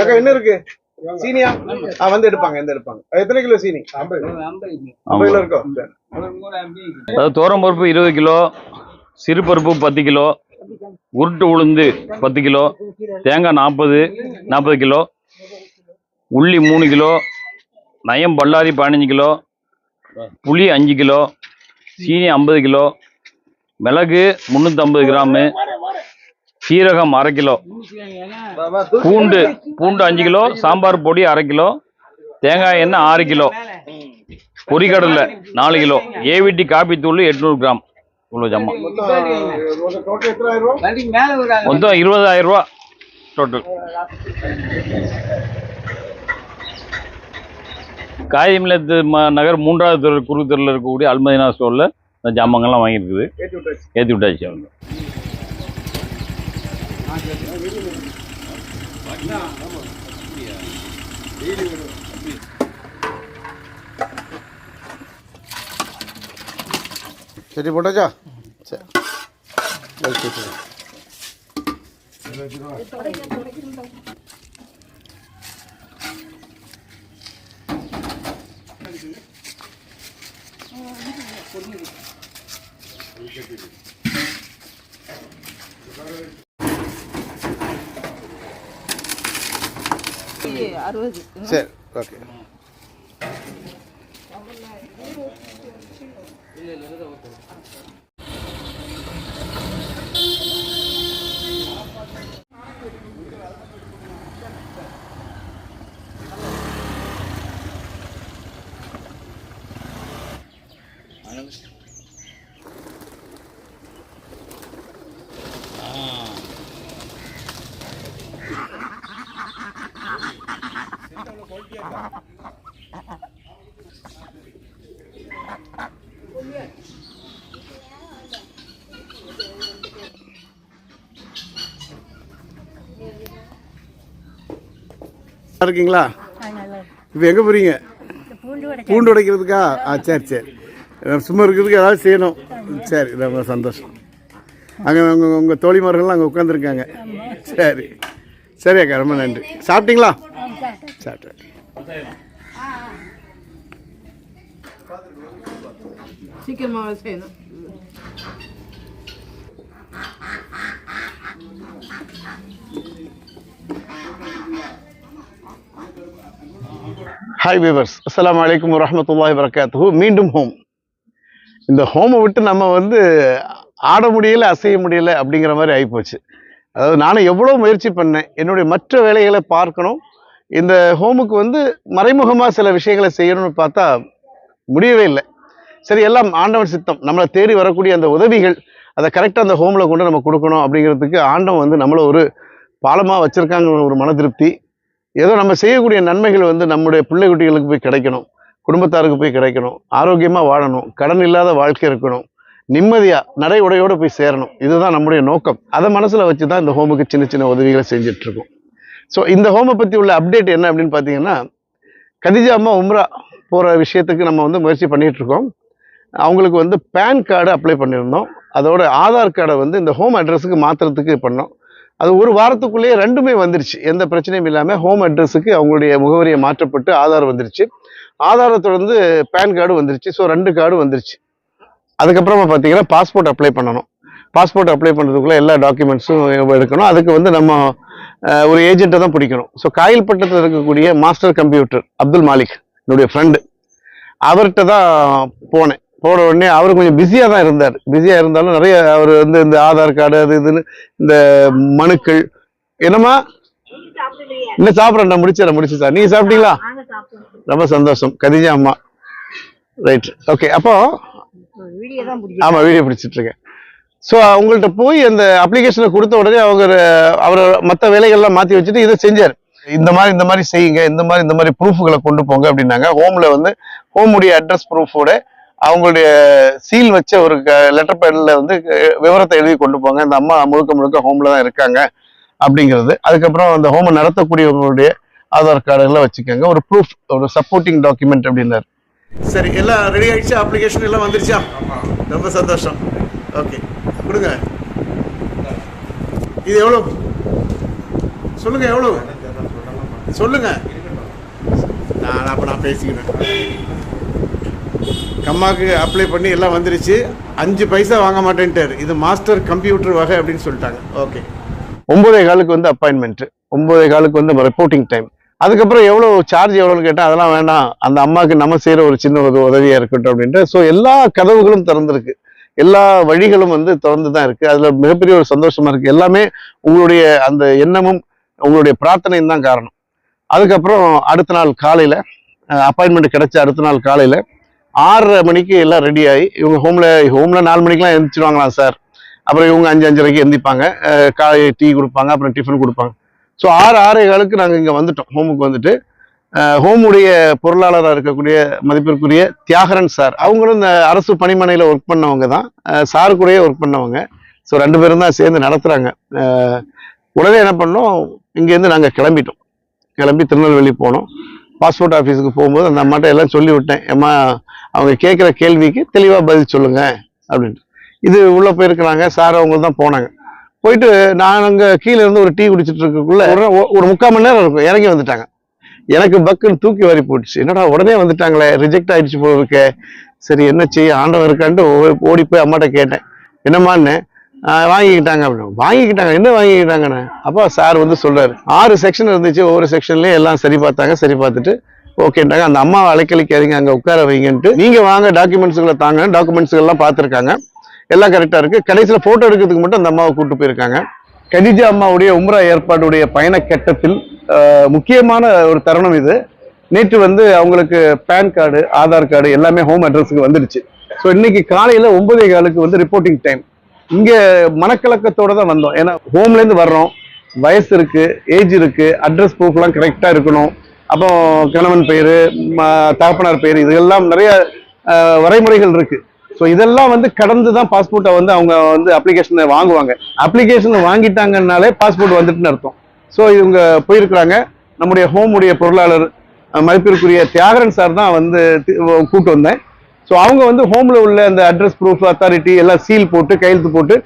அக்கா என்ன இருக்கு? சீனியா? ஆ வந்து எடுப்பாங்க எந்த எடுப்பாங்க. எத்தனை கிலோ சீனி? ஐம்பது. கிலோ இருக்கும் துவரம் பருப்பு இருபது கிலோ சிறு பருப்பு பத்து கிலோ உருட்டு உளுந்து பத்து கிலோ தேங்காய் நாற்பது நாற்பது கிலோ உள்ளி மூணு கிலோ நயம் பல்லாரி பதினஞ்சு கிலோ புளி அஞ்சு கிலோ சீனி ஐம்பது கிலோ மிளகு முந்நூற்றம்பது கிராமு சீரகம் அரை கிலோ. பூண்டு பூண்டு அஞ்சு கிலோ சாம்பார் பொடி அரை கிலோ தேங்காய் எண்ணெய் ஆறு கிலோ பொரிக்கடலை நாலு கிலோ ஏவிடி காபி தூள் எட்நூறு கிராம். இவ்வளோ ஜம்மா மொத்தம் இருபதாயிரம் ரூபா டோட்டல் காயமில்லத்து ம நகர் மூன்றாவது தெரு குறுக்கு தெருவில் இருக்கக்கூடிய அல்மதினா ஸ்டோரில் இந்த ஜாமான்கள்லாம் வாங்கியிருக்குது. ஏற்றி விட்டாச்சு அவங்க. சரி போட்டாச்சா சரி ஓகே சரி அறுபது. சரி ஓகே. இருக்கீங்களா? இப்போ எங்கே போகிறீங்க பூண்டு உடைக்கிறதுக்கா ஆ சரி சரி. சும்மா இருக்கிறதுக்கு ஏதாவது செய்யணும். சரி ரொம்ப சந்தோஷம். அங்கே உங்கள் உங்கள் தோழிமார்கள்லாம் அங்கே உட்காந்துருக்காங்க சரி. சரி அக்கா ரொம்ப நன்றி. சாப்பிட்டீங்களா? சாப்பிட்டேன். சீக்கிரமாக செய்யணும். ஹாய் வீவர்ஸ் அஸ்ஸலாமு அலைக்கும் வரஹ்மத்துல்லாஹி வரகாத்துஹு மீண்டும் ஹோம் இந்த ஹோமை விட்டு நம்ம வந்து ஆட முடியல அசைய முடியல அப்படிங்கிற மாதிரி ஆகிப்போச்சு அதாவது நானும் எவ்வளோ முயற்சி பண்ணேன். என்னுடைய மற்ற வேலைகளை பார்க்கணும். இந்த ஹோமுக்கு வந்து மறைமுகமாக சில விஷயங்களை செய்யணும்னு பார்த்தா முடியவே இல்லை. சரி எல்லாம் ஆண்டவன் சித்தம். நம்மளை தேடி வரக்கூடிய அந்த உதவிகள் அதை கரெக்டாக அந்த ஹோமில் கொண்டு நம்ம கொடுக்கணும் அப்படிங்கிறதுக்கு ஆண்டவன் வந்து நம்மளை ஒரு பாலமாக வச்சுருக்காங்க ஒரு மன திருப்தி. ஏதோ நம்ம செய்யக்கூடிய நன்மைகள் வந்து நம்முடைய பிள்ளை குட்டிகளுக்கு போய் கிடைக்கணும் குடும்பத்தாருக்கு போய் கிடைக்கணும் ஆரோக்கியமாக வாழணும் கடன் இல்லாத வாழ்க்கை இருக்கணும் நிம்மதியாக நடை உடையோடு போய் சேரணும். இதுதான் நம்முடைய நோக்கம். அதை மனசில் வச்சு தான் இந்த ஹோமுக்கு சின்ன சின்ன உதவிகளை செஞ்சிட்ருக்கோம் ஸோ இந்த ஹோமை பற்றி உள்ள அப்டேட் என்ன அப்படின்னு பார்த்தீங்கன்னா கதிஜா அம்மா உம்ரா போகிற விஷயத்துக்கு நம்ம வந்து முயற்சி பண்ணிகிட்ருக்கோம் அவங்களுக்கு வந்து பேன் கார்டு அப்ளை பண்ணியிருந்தோம். அதோட ஆதார் கார்டை வந்து இந்த ஹோம் அட்ரஸுக்கு மாற்றுறதுக்கு பண்ணோம். அது ஒரு வாரத்துக்குள்ளேயே ரெண்டுமே வந்துருச்சு. எந்த பிரச்சனையும் இல்லாமல் ஹோம் அட்ரஸுக்கு அவங்களுடைய முகவரியை மாற்றப்பட்டு ஆதார் வந்துருச்சு. ஆதாரை தொடர்ந்து பேன் கார்டு வந்துருச்சு. ஸோ ரெண்டு கார்டு வந்துருச்சு. அதுக்கப்புறமா பார்த்தீங்கன்னா பாஸ்போர்ட் அப்ளை பண்ணணும். பாஸ்போர்ட் அப்ளை பண்ணுறதுக்குள்ளே எல்லா டாக்குமெண்ட்ஸும் எடுக்கணும். அதுக்கு வந்து நம்ம ஒரு ஏஜென்ட்டை தான் பிடிக்கணும். ஸோ காயல்பட்டத்தில் இருக்கக்கூடிய மாஸ்டர் கம்ப்யூட்டர் அப்துல் மாலிக் என்னுடைய ஃப்ரெண்டு அவர்கிட்ட தான் போனேன். போன உடனே அவர் கொஞ்சம் பிஸியாக தான் இருந்தார். பிஸியாக இருந்தாலும் நிறைய அவர் வந்து இந்த ஆதார் கார்டு அது இதுன்னு இந்த மனுக்கள் என்னம்மா? இன்னும் சாப்பிட்றேன் நான் முடிச்சிடறேன் முடிச்சு சார் நீங்கள் சாப்பிட்டீங்களா? ரொம்ப சந்தோஷம். கதிஜா அம்மா. ரைட் ஓகே அப்போ ஆமாம் வீடியோ பிடிச்சிட்டு இருக்கேன். ஸோ அவங்கள்ட்ட போய் அந்த அப்ளிகேஷனை கொடுத்த உடனே அவங்க அவர் மற்ற வேலைகள்லாம் மாற்றி வச்சுட்டு இதை செஞ்சார். இந்த மாதிரி இந்த மாதிரி செய்யுங்க இந்த மாதிரி இந்த மாதிரி ப்ரூஃப்களை கொண்டு போங்க அப்படின்னாங்க. ஹோம்ல வந்து ஹோமுடைய அட்ரஸ் ப்ரூஃபோட அவங்களுடைய சீல் வச்ச ஒரு லெட்டர் பேடில் வந்து விவரத்தை எழுதி கொண்டு போங்க. இந்த அம்மா முழுக்க முழுக்க ஹோம்ல தான் இருக்காங்க அப்படிங்கிறது. அதுக்கப்புறம் அந்த ஹோமை நடத்தக்கூடியவங்களுடைய ஆதார் கார்டுகளை வச்சுக்கோங்க. ஒரு ப்ரூஃப் ஒரு சப்போர்ட்டிங் டாக்குமெண்ட் அப்படின்னாரு. சரி எல்லாம் ரெடி ஆயிடுச்சு? அப்ளிகேஷன் எல்லாம் வந்துருச்சா? ரொம்ப சந்தோஷம். ஓகே கொடுங்க. இது எவ்வளோ? சொல்லுங்க எவ்வளவு சொல்லுங்க. நான் அப்ப நான் பேசிக்கிறேன். கம்மாக்கு அப்ளை பண்ணி எல்லாம் வந்துருச்சு. அஞ்சு பைசா வாங்க மாட்டேன்ட்டார். இது மாஸ்டர் கம்ப்யூட்டர் வகை அப்படின்னு சொல்லிட்டாங்க. ஓகே ஒன்பதே காலுக்கு வந்து அப்பாயின்மெண்ட் ஒன்பதே காலுக்கு வந்து ரிப்போர்ட்டிங் டைம் அதுக்கப்புறம் எவ்வளோ சார்ஜ் எவ்வளோன்னு கேட்டால் அதெல்லாம் வேண்டாம் அந்த அம்மாவுக்கு நம்ம செய்கிற ஒரு சின்ன ஒரு உதவியாக இருக்கட்டும் அப்படின்ட்டு ஸோ எல்லா கதவுகளும் திறந்துருக்கு. எல்லா வழிகளும் வந்து திறந்து தான் இருக்குது அதில் மிகப்பெரிய ஒரு சந்தோஷமா இருக்குது எல்லாமே உங்களுடைய அந்த எண்ணமும் உங்களுடைய பிரார்த்தனையும் தான் காரணம். அதுக்கப்புறம் அடுத்த நாள் காலையில் அப்பாயின்மெண்ட் கிடச்ச அடுத்த நாள் காலையில் ஆறரை மணிக்கு எல்லாம் ரெடி ஆகி இவங்க ஹோமில் ஹோமில் நாலு மணிக்கெலாம் எழுந்திரிச்சிடுவாங்களாம் சார் அப்புறம் இவங்க அஞ்சு அஞ்சரைக்கு எந்திப்பாங்க. காலை டீ கொடுப்பாங்க அப்புறம் டிஃபன் கொடுப்பாங்க. ஸோ ஆறு ஆறே காலுக்கு நாங்கள் இங்கே வந்துட்டோம். ஹோமுக்கு வந்துட்டு ஹோமுடைய பொருளாளராக இருக்கக்கூடிய மதிப்பிற்குரிய தியாகரன் சார். அவங்களும் இந்த அரசு பணிமனையில் ஒர்க் பண்ணவங்க தான். சார் கூடயே ஒர்க் பண்ணவங்க. ஸோ ரெண்டு பேரும் தான் சேர்ந்து நடத்துகிறாங்க உடனே என்ன பண்ணோம்? இங்கேருந்து நாங்கள் கிளம்பிட்டோம். கிளம்பி திருநெல்வேலி போனோம். பாஸ்போர்ட் ஆஃபீஸுக்கு போகும்போது அந்த அம்மாட்ட எல்லாம் சொல்லி விட்டேன் ஏம்மா அவங்க கேட்குற கேள்விக்கு தெளிவாக பதில் சொல்லுங்கள் அப்படின்ட்டு. இது உள்ளே போயிருக்கிறாங்க. சார் அவங்க தான் போனாங்க. போயிட்டு நான் கீழே இருந்து ஒரு டீ குடிச்சிட்டு இருக்கக்குள்ள ஒரு ஒரு முக்கால் மணி நேரம் இருக்கும். இறங்கி வந்துட்டாங்க. எனக்கு பக்குன்னு தூக்கி வாரி போட்டுச்சு. என்னடா உடனே வந்துட்டாங்களே ரிஜெக்ட் ஆயிடுச்சு போல சரி என்ன செய்ய ஆண்டவன் இருக்கான்ட்டு ஓடி போய் அம்மாட்ட கேட்டேன். என்னம்மான்னு? வாங்கிக்கிட்டாங்க அப்படின்னு. வாங்கிக்கிட்டாங்க. என்ன வாங்கிக்கிட்டாங்கண்ணே அப்போ சார் வந்து சொல்றாரு. ஆறு செக்ஷன் இருந்துச்சு. ஒவ்வொரு செக்ஷன்லயும் எல்லாம் சரி பார்த்தாங்க. சரி பார்த்துட்டு ஓகேன்றாங்க அந்த அம்மாவை அலைக்கழிக்காதீங்க அங்கே உட்கார வைங்கன்ட்டு. நீங்கள் வாங்க டாக்குமெண்ட்ஸுகளை தாங்க. டாக்குமெண்ட்ஸுகள்லாம் பார்த்துருக்காங்க. எல்லாம் கரெக்டாக இருக்குது கடைசியில் ஃபோட்டோ எடுக்கிறதுக்கு மட்டும் அந்த அம்மாவை கூட்டு போயிருக்காங்க. கனிஜா அம்மாவுடைய உம்ரா ஏற்பாடுடைய பயண கட்டத்தில் முக்கியமான ஒரு தருணம் இது. நேற்று வந்து அவங்களுக்கு பேன் கார்டு ஆதார் கார்டு எல்லாமே ஹோம் அட்ரஸுக்கு வந்துடுச்சு. ஸோ இன்னைக்கு காலையில் ஒன்பதே காலுக்கு வந்து ரிப்போர்ட்டிங் டைம் இங்கே மனக்கலக்கத்தோடு தான் வந்தோம். ஏன்னா ஹோம்லேருந்து வர்றோம். வயசு இருக்குது ஏஜ் இருக்குது அட்ரஸ் ப்ரூஃப்லாம் கரெக்டாக இருக்கணும். அப்போ கணவன் பெயர் தகப்பனார் பெயர் இதெல்லாம் நிறைய வரைமுறைகள் இருக்குது ஸோ இதெல்லாம் வந்து கடந்து தான் பாஸ்போர்ட்டை வந்து அவங்க வந்து அப்ளிகேஷனை வாங்குவாங்க. அப்ளிகேஷன் வாங்கிட்டாங்கன்னாலே பாஸ்போர்ட் வந்துட்டுன்னு அர்த்தம். ஸோ இவங்க போயிருக்கிறாங்க. நம்முடைய ஹோமுடைய பொருளாளர் மதிப்பிற்குரிய தியாகரன் சார் தான் வந்து கூப்பிட்டு வந்தேன். ஸோ அவங்க வந்து ஹோமில் உள்ள அந்த அட்ரஸ் ப்ரூஃப் அத்தாரிட்டி எல்லாம் சீல் போட்டு கையெழுத்து போட்டு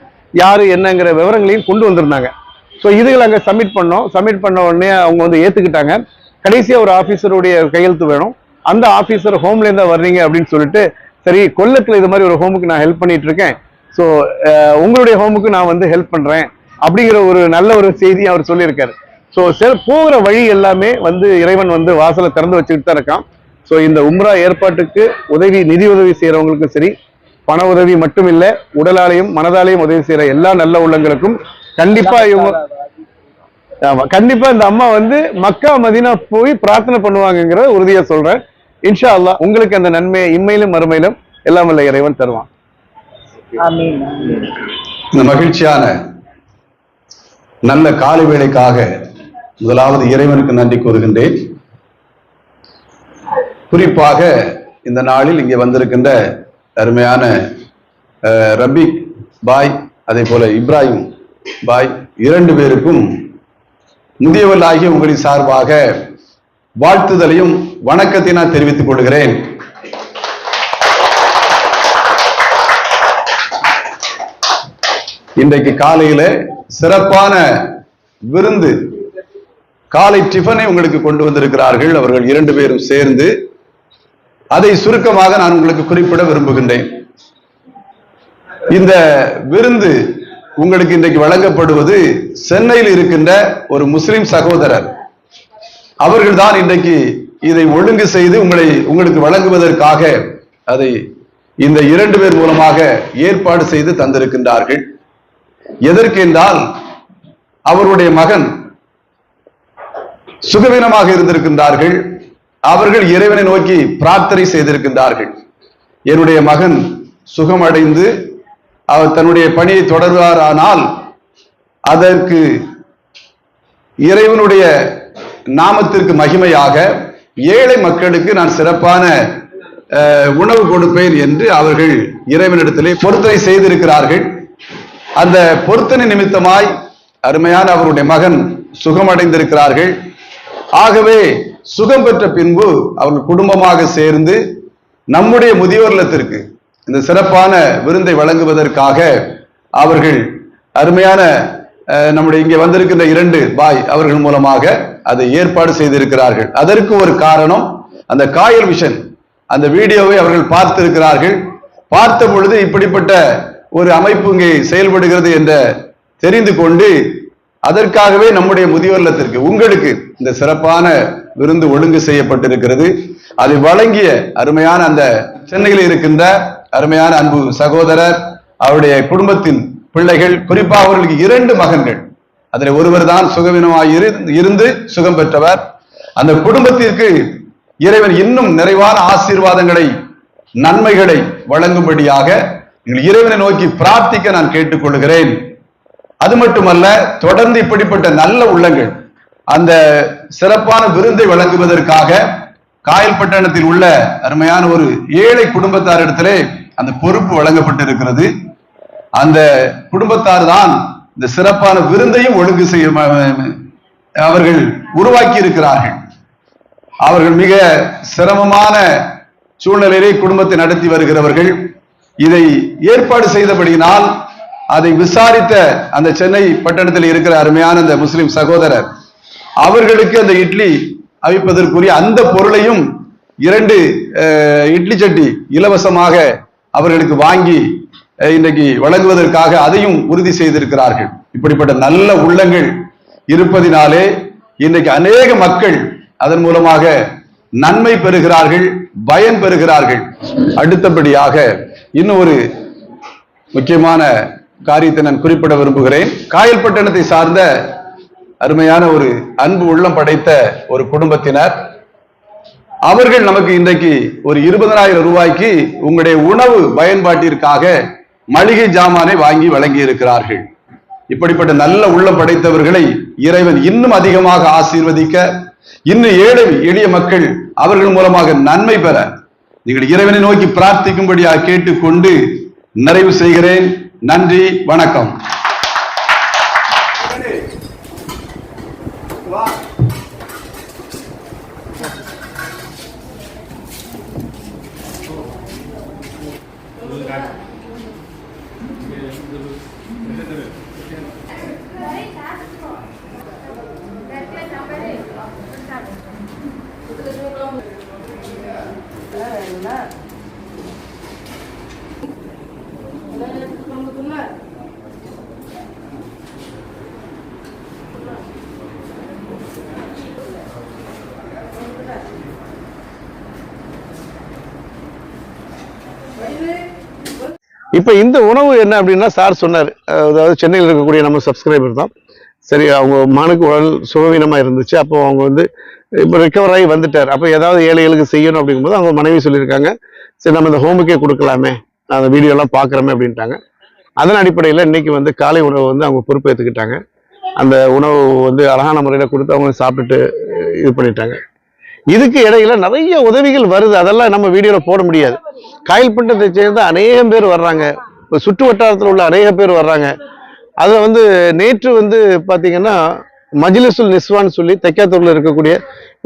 யார் என்னங்கிற விவரங்களையும் கொண்டு வந்திருந்தாங்க. ஸோ இதுகளை அங்கே சப்மிட் பண்ணோம். சப்மிட் பண்ண உடனே அவங்க வந்து ஏற்றுக்கிட்டாங்க கடைசியாக ஒரு ஆஃபீஸருடைய கையெழுத்து வேணும். அந்த ஆஃபீஸர் ஹோம்லேருந்து தான் வர்றீங்க அப்படின்னு சொல்லிட்டு சரி கொல்லத்தில் இது மாதிரி ஒரு ஹோமுக்கு நான் ஹெல்ப் பண்ணிட்டு இருக்கேன். ஸோ உங்களுடைய ஹோமுக்கு நான் வந்து ஹெல்ப் பண்ணுறேன் அப்படிங்கிற ஒரு நல்ல ஒரு செய்தியை அவர் சொல்லியிருக்காரு. ஸோ போகிற வழி எல்லாமே வந்து இறைவன் வந்து வாசலை திறந்து வச்சுக்கிட்டு தான் இருக்கான். ஸோ இந்த உம்ரா ஏற்பாட்டுக்கு உதவி நிதி உதவி செய்கிறவங்களுக்கும் சரி பண உதவி மட்டும் இல்ல உடலாலையும் மனதாலையும் உதவி செய்யற எல்லா நல்ல உள்ளங்களுக்கும் கண்டிப்பா இவங்க ஆமா கண்டிப்பா இந்த அம்மா வந்து மக்கா மதீனா போய் பிரார்த்தனை பண்ணுவாங்கங்கிற உறுதியா சொல்றேன். இன்ஷா அல்லாஹ் உங்களுக்கு அந்த நன்மையை இம்மையிலும் மறுமையிலும் எல்லாம் வல்ல இறைவன் தருவான். இந்த மகிழ்ச்சியான நல்ல காலை வேலைக்காக முதலாவது இறைவனுக்கு நன்றி கூறுகின்றேன். குறிப்பாக இந்த நாளில் இங்கே வந்திருக்கின்ற அருமையான ரபி பாய் அதே போல இப்ராஹிம் பாய் இரண்டு பேருக்கும் முதியவர்களாகிய உங்களின் சார்பாக வாழ்த்துதலையும் வணக்கத்தை நான் தெரிவித்துக் கொள்கிறேன். இன்றைக்கு காலையில சிறப்பான விருந்து காலை டிஃபனை உங்களுக்கு கொண்டு வந்திருக்கிறார்கள். அவர்கள் இரண்டு பேரும் சேர்ந்து அதை சுருக்கமாக நான் உங்களுக்கு குறிப்பிட விரும்புகின்றேன். இந்த விருந்து உங்களுக்கு இன்றைக்கு வழங்கப்படுவது சென்னையில் இருக்கின்ற ஒரு முஸ்லிம் சகோதரர். அவர்கள் தான் இன்றைக்கு இதை ஒழுங்கு செய்து உங்களை உங்களுக்கு வழங்குவதற்காக அதை இந்த இரண்டு பேர் மூலமாக ஏற்பாடு செய்து தந்திருக்கின்றார்கள். எதற்கு என்றால் அவருடைய மகன் சுகவீனமாக இருந்திருக்கின்றார்கள். அவர்கள் இறைவனை நோக்கி பிரார்த்தனை செய்திருக்கின்றார்கள். என்னுடைய மகன் சுகமடைந்து அவர் தன்னுடைய பணியை தொடர்வாரானால் அதற்கு இறைவனுடைய நாமத்திற்கு மகிமையாக ஏழை மக்களுக்கு நான் சிறப்பான அஹ், உணவு கொடுப்பேன் என்று அவர்கள் இறைவனிடத்திலே பொருத்தனை செய்திருக்கிறார்கள். அந்த பொருத்தனை நிமித்தமாய் அருமையான அவருடைய மகன் சுகமடைந்திருக்கிறார்கள். ஆகவே சுகம் பெற்ற பின்பு அவர்கள் குடும்பமாக சேர்ந்து நம்முடைய முதியோர் இல்லத்திற்கு இந்த சிறப்பான விருந்தை வழங்குவதற்காக அவர்கள் அருமையான நம்முடைய இங்கே வந்திருக்கின்ற இரண்டு பாய் அவர்கள் மூலமாக அதை ஏற்பாடு செய்திருக்கிறார்கள். அதற்கு ஒரு காரணம் அந்த காயல் விஷன் அந்த வீடியோவை அவர்கள் பார்த்திருக்கிறார்கள். பார்த்த பொழுது இப்படிப்பட்ட ஒரு அமைப்பு இங்கே செயல்படுகிறது என்ற தெரிந்து கொண்டு அதற்காகவே நம்முடைய முதியோர் இல்லத்திற்கு உங்களுக்கு இந்த சிறப்பான விருந்து ஒழுங்கு செய்யப்பட்டிருக்கிறது. அதை வழங்கிய அருமையான அந்த சென்னையில் இருக்கின்ற அருமையான அன்பு சகோதரர் அவருடைய குடும்பத்தின் பிள்ளைகள் குறிப்பாக அவர்களுக்கு இரண்டு மகன்கள். அதில் ஒருவர் தான் சுகவீனமாய் இரு- இருந்து சுகம் பெற்றவர். அந்த குடும்பத்திற்கு இறைவன் இன்னும் நிறைவான ஆசீர்வாதங்களை நன்மைகளை வழங்கும்படியாக நீங்கள் இறைவனை நோக்கி பிரார்த்திக்க நான் கேட்டுக்கொள்கிறேன். அது மட்டுமல்ல தொடர்ந்து இப்படிப்பட்ட நல்ல உள்ளங்கள் அந்த சிறப்பான விருந்தை வழங்குவதற்காக காயல்பட்டணத்தில் உள்ள அருமையான ஒரு ஏழை குடும்பத்தாரிடத்திலே அந்த பொறுப்பு வழங்கப்பட்டிருக்கிறது. அந்த குடும்பத்தார் தான் இந்த சிறப்பான விருந்தையும் ஒழுங்கு செய்ய அவர்கள் உருவாக்கி இருக்கிறார்கள் அவர்கள் மிக சிரமமான சூழ்நிலையிலே குடும்பத்தை நடத்தி வருகிறவர்கள். இதை ஏற்பாடு செய்தபடியினால் அதை விசாரித்த அந்த சென்னை பட்டணத்தில் இருக்கிற அருமையான அந்த முஸ்லிம் சகோதரர் அவர்களுக்கு அந்த இட்லி அவிப்பதற்குரிய அந்த பொருளையும் இரண்டு இட்லி சட்டி இலவசமாக அவர்களுக்கு வாங்கி இன்றைக்கு வழங்குவதற்காக அதையும் உறுதி செய்திருக்கிறார்கள். இப்படிப்பட்ட நல்ல உள்ளங்கள் இருப்பதினாலே இன்றைக்கு அநேக மக்கள் அதன் மூலமாக நன்மை பெறுகிறார்கள் பயன் பெறுகிறார்கள். அடுத்தபடியாக இன்னும் ஒரு முக்கியமான காரியத்தை நான் குறிப்பிட விரும்புகிறேன். காயல்பட்டணத்தை சார்ந்த அருமையான ஒரு அன்பு உள்ளம் படைத்த ஒரு குடும்பத்தினர். அவர்கள் நமக்கு இன்றைக்கு ஒரு இருபதனாயிரம் ரூபாய்க்கு உங்களுடைய உணவு பயன்பாட்டிற்காக மளிகை ஜாமானை வாங்கி வழங்கி இருக்கிறார்கள் இப்படிப்பட்ட நல்ல உள்ளம் படைத்தவர்களை இறைவன் இன்னும் அதிகமாக ஆசீர்வதிக்க இன்னும் ஏழை எளிய மக்கள் அவர்கள் மூலமாக நன்மை பெற நீங்கள் இறைவனை நோக்கி பிரார்த்திக்கும்படியாக கேட்டுக்கொண்டு நிறைவு செய்கிறேன். நன்றி வணக்கம். இப்போ இந்த உணவு என்ன அப்படின்னா சார் சொன்னார். அதாவது சென்னையில் இருக்கக்கூடிய நம்ம சப்ஸ்கிரைபர் தான். சரி அவங்க மகனுக்கு உடல் சுகவீனமாக இருந்துச்சு. அப்போ அவங்க வந்து இப்போ ரிக்கவர் ஆகி வந்துட்டார். அப்போ ஏதாவது ஏழைகளுக்கு செய்யணும் அப்படிங்கும்போது அவங்க மனைவி சொல்லியிருக்காங்க. சரி நம்ம இந்த ஹோமுக்கே கொடுக்கலாமே. நான் அந்த வீடியோலாம் பார்க்குறோமே அப்படின்ட்டாங்க. அதன் அடிப்படையில் இன்றைக்கி வந்து காலை உணவு வந்து அவங்க பொறுப்பேற்றுக்கிட்டாங்க அந்த உணவு வந்து அழகான முறையில் கொடுத்து அவங்க சாப்பிட்டுட்டு இது பண்ணிட்டாங்க. இதுக்கு இடையில நிறைய உதவிகள் வருது. அதெல்லாம் நம்ம வீடியோவில் போட முடியாது. காயல்பட்டத்தை சேர்ந்து அநேகம் பேர் வர்றாங்க. இப்போ சுற்று வட்டாரத்தில் உள்ள அநேக பேர் வர்றாங்க. அதில் வந்து நேற்று வந்து பார்த்தீங்கன்னா மஜிலிசுல் நிஸ்வான்னு சொல்லி தைக்காத்தூரில் இருக்கக்கூடிய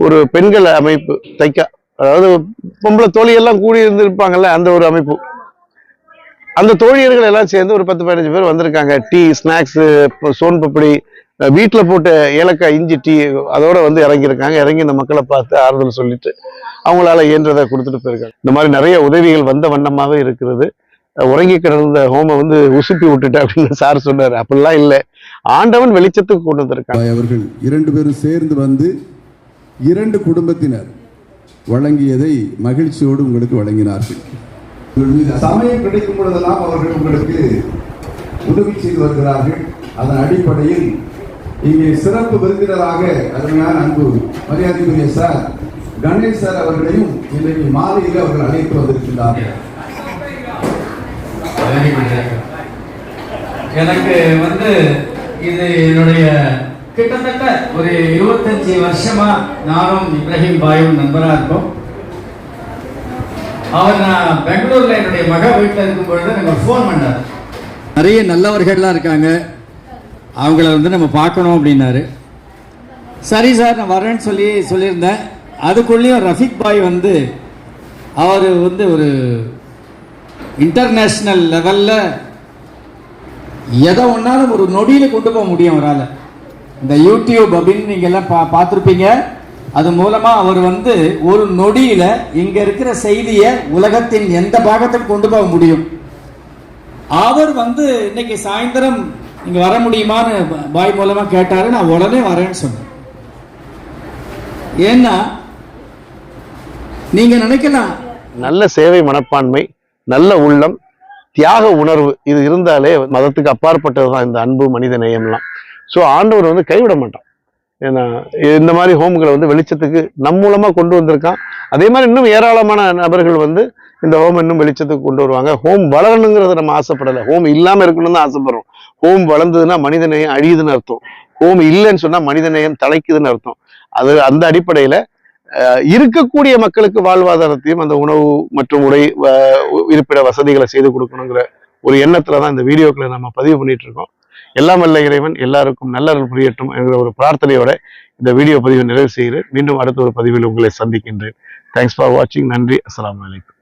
ஒரு பெண்கள் அமைப்பு தைக்கா. அதாவது பொம்பளை தோழியெல்லாம் கூடி இருந்திருப்பாங்கல்ல அந்த ஒரு அமைப்பு. அந்த தோழியர்கள் எல்லாம் சேர்ந்து ஒரு பத்து பதினஞ்சு பேர் வந்திருக்காங்க. டீ ஸ்நாக்ஸு சோன் பப்படி வீட்டில் போட்ட ஏலக்காய் இஞ்சி டீ அதோட வந்து இறங்கியிருக்காங்க. இறங்கி இந்த மக்களை பார்த்து ஆறுதல் சொல்லிட்டு அவங்களால இயன்றதை கொடுத்துட்டு போயிருக்காங்க. இந்த மாதிரி நிறைய உதவிகள் வந்த வண்ணமாகவே இருக்கிறது. உறங்கி கிடந்த ஹோமை வந்து உசுப்பி விட்டுட்டு அப்படின்னு சார் சொன்னார். அப்படிலாம் இல்லை. ஆண்டவன் வெளிச்சத்துக்கு கொண்டு வந்திருக்காங்க. அவர்கள் இரண்டு பேரும் சேர்ந்து வந்து இரண்டு குடும்பத்தினர் வழங்கியதை மகிழ்ச்சியோடு உங்களுக்கு வழங்கினார்கள். சமயம் கிடைக்கும் பொழுதெல்லாம் அவர்கள் உங்களுக்கு உதவி செய்து வருகிறார்கள். அதன் அடிப்படையில் இங்கே சிறப்பு விருந்தினராக அருமையான அன்பு மரியாதைக்குரிய சார் கணேஷ் சார் அவர்களையும் இன்றைக்கு மாலையில் அவர்கள் அழைத்து வந்திருக்கின்றார்கள். எனக்கு வந்து இது என்னுடைய கிட்டத்தட்ட ஒரு இருபத்தஞ்சு வருஷமா நானும் இப்ராஹிம் பாயும் நண்பரா இருக்கோம். அவர் நான் பெங்களூர்ல என்னுடைய மக வீட்டில் இருக்கும் பொழுது எனக்கு ஃபோன் பண்ணார். நிறைய நல்லவர்கள்லாம் இருக்காங்க. அவங்கள வந்து நம்ம பார்க்கணும் அப்படின்னாரு. சரி சார் நான் வரேன்னு சொல்லி சொல்லியிருந்தேன். அதுக்குள்ளேயும் ரஃபிக் பாய் வந்து அவர் வந்து ஒரு இன்டர்நேஷ்னல் லெவலில் எதை ஒன்றாலும் ஒரு நொடியில் கொண்டு போக முடியும் அவரால். இந்த யூடியூப் அப்படின்னு நீங்கள் எல்லாம் பா பார்த்துருப்பீங்க. அது மூலமாக அவர் வந்து ஒரு நொடியில் இங்கே இருக்கிற செய்தியை உலகத்தின் எந்த பாகத்துக்கு கொண்டு போக முடியும்? அவர் வந்து இன்னைக்கு சாயந்தரம் இங்கே வர முடியுமான்னு பாய் மூலமாக கேட்டார். நான் உடனே வரேன்னு சொன்னேன். ஏன்னா நீங்கள் நினைக்கலாம். நல்ல சேவை மனப்பான்மை நல்ல உள்ளம் தியாக உணர்வு இது இருந்தாலே மதத்துக்கு அப்பாற்பட்டது தான் இந்த அன்பு மனித நேயம்லாம். ஸோ ஆண்டவர் வந்து கைவிட மாட்டான். ஏன்னா இந்த மாதிரி ஹோம்களை வந்து வெளிச்சத்துக்கு நம் மூலமாக கொண்டு வந்திருக்கான். அதே மாதிரி இன்னும் ஏராளமான நபர்கள் வந்து இந்த ஹோம் இன்னும் வெளிச்சத்துக்கு கொண்டு வருவாங்க. ஹோம் வளரணுங்கிறது நம்ம ஆசைப்படலை. ஹோம் இல்லாம இருக்கணும்னு தான் ஆசைப்படுறோம். ஹோம் வளர்ந்ததுன்னா மனித நேயம் அழியுதுன்னு அர்த்தம். ஹோம் இல்லைன்னு சொன்னா மனித நேயம் தலைக்குதுன்னு அர்த்தம். அது அந்த அடிப்படையில இருக்கக்கூடிய மக்களுக்கு வாழ்வாதாரத்தையும் அந்த உணவு மற்றும் உடை வ- இருப்பிட வசதிகளை செய்து கொடுக்கணுங்கிற ஒரு எண்ணத்துல தான் இந்த வீடியோக்களை நம்ம பதிவு பண்ணிட்டு இருக்கோம் எல்லாம் வல்ல இறைவன் எல்லாருக்கும் நல்ல புரியட்டும் என்கிற ஒரு பிரார்த்தனையோட இந்த வீடியோ பதிவை நிறைவு செய்கிறேன். மீண்டும் அடுத்த ஒரு பதிவில் உங்களை சந்திக்கின்றேன். தேங்க்ஸ் ஃபார் வாட்சிங் நன்றி. அஸ்லாம் அலைக்கும்.